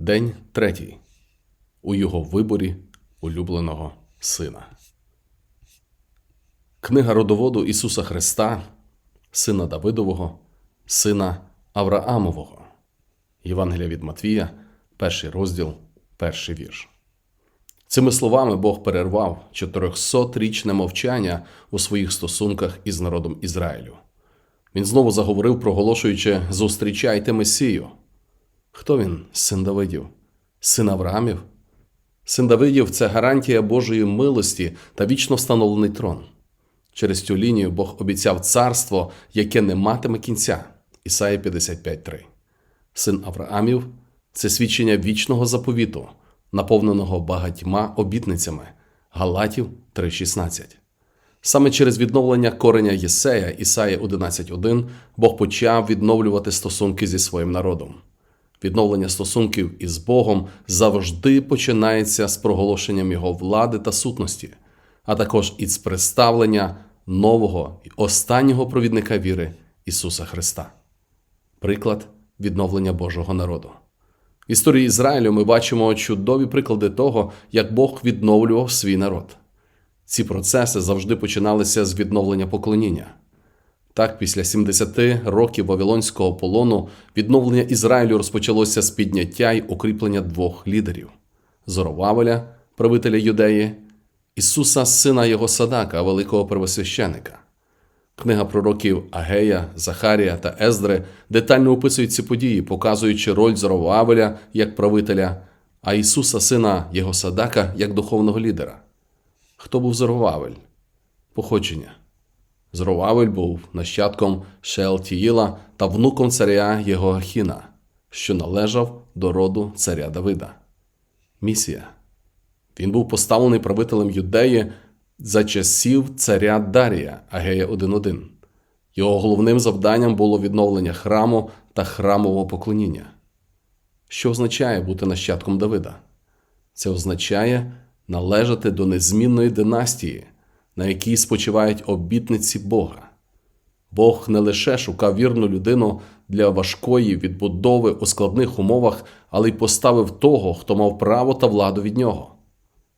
День третій. У його виборі улюбленого сина. Книга родоводу Ісуса Христа, сина Давидового, сина Авраамового. Євангелія від Матвія, перший розділ, перший вірш. Цими словами Бог перервав 400-річне мовчання у своїх стосунках із народом Ізраїлю. Він знову заговорив, проголошуючи Зустрічайте Месію. Хто він, син Давидів? Син Авраамів? Син Давидів це гарантія Божої милості та вічно встановлений трон. Через цю лінію Бог обіцяв царство, яке не матиме кінця. Ісаї 55.3. Син Авраамів це свідчення вічного заповіту, наповненого багатьма обітницями. Галатів 3.16. Саме через відновлення кореня Єсея Ісаї 11.1 Бог почав відновлювати стосунки зі своїм народом. Відновлення стосунків із Богом завжди починається з проголошенням Його влади та сутності, а також із представлення нового і останнього провідника віри Ісуса Христа. Приклад відновлення Божого народу. В історії Ізраїлю ми бачимо чудові приклади того, як Бог відновлював свій народ. Ці процеси завжди починалися з відновлення поклоніння. Так, після 70 років Вавилонського полону відновлення Ізраїлю розпочалося з підняття й укріплення двох лідерів Зоровавеля, правителя Юдеї, Ісуса, сина його Садака, великого первосвященика. Книга пророків Агея, Захарія та Ездри детально описує ці події, показуючи роль Зоровавеля як правителя, а Ісуса, сина його Садака, як духовного лідера. Хто був Зоровавель? Походження. Зоровавель був нащадком Шеалтіїла та внуком царя Єгоахіна, що належав до роду царя Давида. Місія. Він був поставлений правителем Юдеї за часів царя Дарія Агея 1.1. Його головним завданням було відновлення храму та храмового поклоніння. Що означає бути нащадком Давида? Це означає належати до незмінної династії, на якій спочивають обітниці Бога. Бог не лише шукав вірну людину для важкої відбудови у складних умовах, але й поставив того, хто мав право та владу від нього.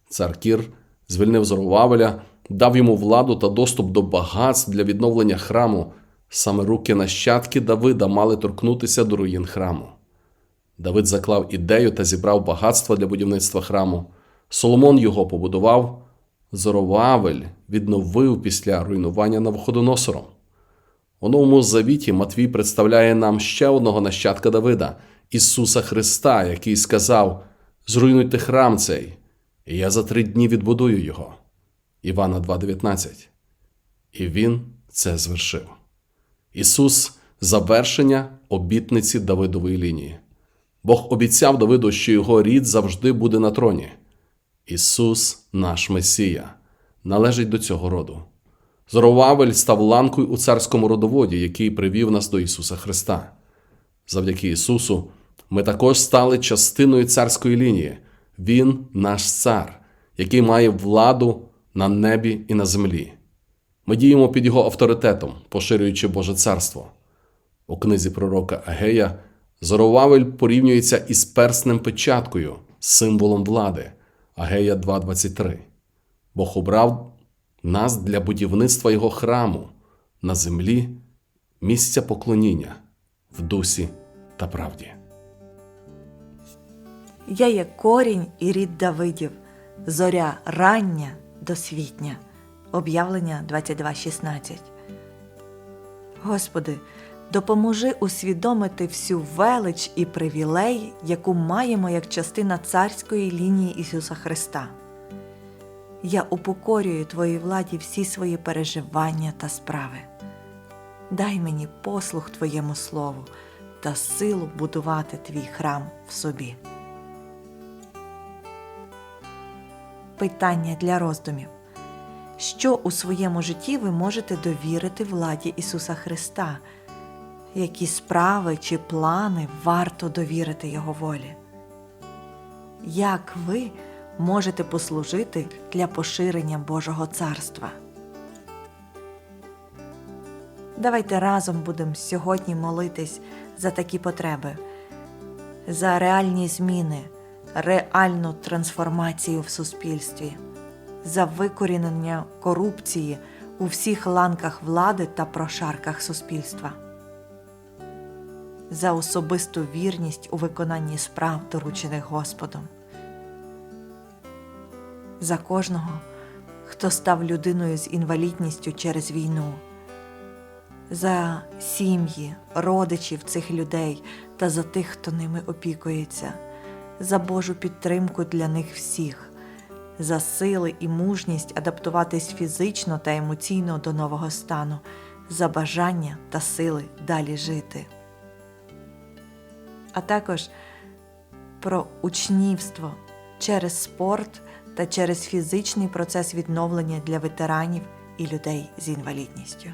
Цар Кір звільнив Зоровавеля, дав йому владу та доступ до багатств для відновлення храму. Саме руки нащадки Давида мали торкнутися до руїн храму. Давид заклав ідею та зібрав багатства для будівництва храму. Соломон його побудував. Зоровавель відновив після руйнування Навуходоносором. У новому завіті Матвій представляє нам ще одного нащадка Давида, Ісуса Христа, який сказав: Зруйнуйте храм цей, і я за три дні відбудую його. Івана 2,19. І Він це звершив. Ісус завершення обітниці Давидової лінії. Бог обіцяв Давиду, що його рід завжди буде на троні. Ісус, наш Месія, належить до цього роду. Зоровавель став ланкою у царському родоводі, який привів нас до Ісуса Христа. Завдяки Ісусу, ми також стали частиною царської лінії. Він наш цар, який має владу на небі і на землі. Ми діємо під Його авторитетом, поширюючи Боже царство. У книзі пророка Агея Зоровавель порівнюється із перснем печаткою, символом влади. Агея 2.23. Бог обрав нас для будівництва Його храму на землі, місця поклоніння в дусі та правді. Я є корінь і рід Давидів, зоря рання досвітня. Об'явлення 22.16. Господи, допоможи усвідомити всю велич і привілей, яку маємо як частина царської лінії Ісуса Христа. Я упокорюю Твоїй владі всі свої переживання та справи. Дай мені послух Твоєму Слову та силу будувати Твій храм в собі. Питання для роздумів. Що у своєму житті ви можете довірити владі Ісуса Христа? Які справи чи плани варто довірити Його волі? Як ви можете послужити для поширення Божого царства? Давайте разом будемо сьогодні молитись за такі потреби. за реальні зміни, реальну трансформацію в суспільстві, за викорінення корупції у всіх ланках влади та прошарках суспільства, за особисту вірність у виконанні справ, доручених Господом, за кожного, хто став людиною з інвалідністю через війну. За сім'ї, родичів цих людей та за тих, хто ними опікується, за Божу підтримку для них всіх, за сили і мужність адаптуватись фізично та емоційно до нового стану, за бажання та сили далі жити. А також про учнівство через спорт та через фізичний процес відновлення для ветеранів і людей з інвалідністю.